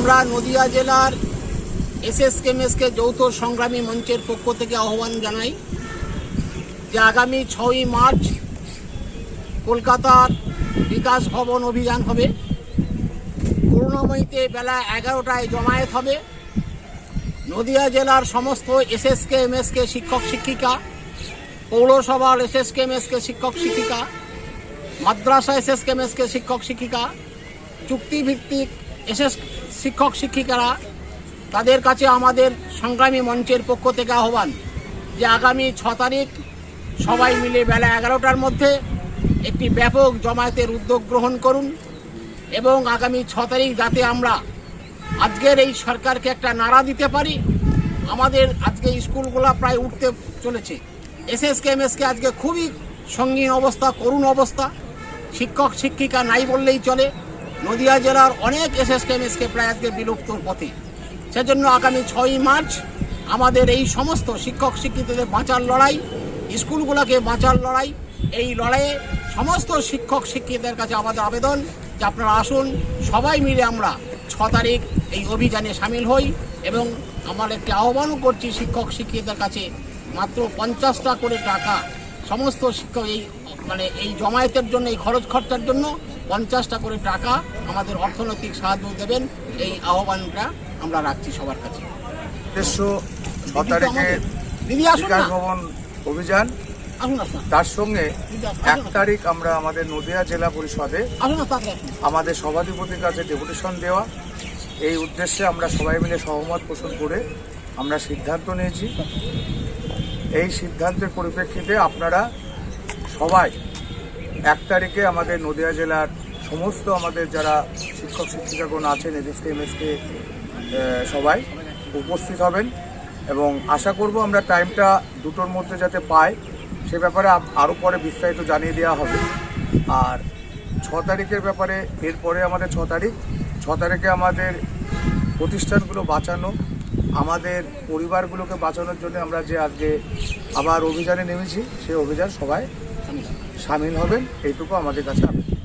আমরা নদিয়া জেলার এসএসকেএমএসকে যৌথ সংগ্রামী মঞ্চের পক্ষ থেকে আহ্বান জানাই যে আগামী ছয়ই মার্চ কলকাতার বিকাশ ভবন অভিযান হবে। করুণাময়ীতে বেলা এগারোটায় জমায়েত হবে। নদিয়া জেলার সমস্ত এসএসকে এমএসকে শিক্ষক শিক্ষিকা, পৌরসভার এসএসকে এমএসকে শিক্ষক শিক্ষিকা, মাদ্রাসা এসএসকে এমএসকে শিক্ষক শিক্ষিকা, চুক্তিভিত্তিক এসএস শিক্ষক শিক্ষিকারা তাদের কাছে আমাদের সংগ্রামী মঞ্চের পক্ষ থেকে আহ্বান যে আগামী ছ তারিখ সবাই মিলে বেলা এগারোটার মধ্যে একটি ব্যাপক জমায়েতের উদ্যোগ গ্রহণ করুন এবং আগামী ছ তারিখ যাতে আমরা আজকের এই সরকারকে একটা নাড়া দিতে পারি, আমাদের আজকে স্কুলগুলো প্রায় উঠতে চলেছে। এসএসকে এমএসকে আজকে খুবই সঙ্গীন অবস্থা, করুণ অবস্থা। শিক্ষক, শিক্ষিকা নাই বললেই চলে। নদিয়া জেলার অনেক এসএসকে এমএসকে প্রায় আজকে বিলুপ্তর পথে। সেজন্য আগামী ছয়ই মার্চ আমাদের এই সমস্ত শিক্ষক শিক্ষিতদের বাঁচার লড়াই, স্কুলগুলোকে বাঁচার লড়াই, এই লড়াইয়ে সমস্ত শিক্ষক শিক্ষিতদের কাছে আমাদের আবেদন যে আপনারা আসুন, সবাই মিলে আমরা ছ তারিখ এই অভিযানে সামিল হই এবং আমার একটি আহ্বানও করছি শিক্ষক শিক্ষিতদের কাছে, মাত্র পঞ্চাশটা করে টাকা সমস্ত শিক্ষক এই মানে এই জমায়েতের জন্য, এই খরচ খরচার জন্য পঞ্চাশটা করে টাকা আমাদের অর্থনৈতিক সাহায্য দেবেন। এই আহ্বানটা আমরা রাখছি সবার কাছে। অভিযান। তার সঙ্গে এক তারিখ আমরা আমাদের নদিয়া জেলা পরিষদে। আমাদের সভাধিপতির কাছে ডেপুটেশন দেওয়া। এই উদ্দেশ্যে আমরা সবাই মিলে সহমত পোষণ করে আমরা সিদ্ধান্ত নিয়েছি। এই সিদ্ধান্তের পরিপ্রেক্ষিতে আপনারা সবাই এক তারিখে আমাদের নদিয়া জেলার সমস্ত আমাদের যারা শিক্ষক, শিক্ষিকাগণ আছেন এদেশকে এমএসকে সবাই উপস্থিত হবেন এবং আশা করব আমরা টাইমটা দুটোর মধ্যে যাতে পাই, সে ব্যাপারে আরও পরে বিস্তারিত জানিয়ে দেওয়া হবে। আর ছ তারিখের ব্যাপারে এরপরে আমাদের ছ তারিখ, ছ তারিখে আমাদের প্রতিষ্ঠানগুলো বাঁচানো, আমাদের পরিবারগুলোকে বাঁচানোর জন্য আমরা যে আজকে আবার অভিযানে নেমেছি সেই অভিযান সবাই সামিল হবেন এইটুকু আমাদের কাছে আবেদন।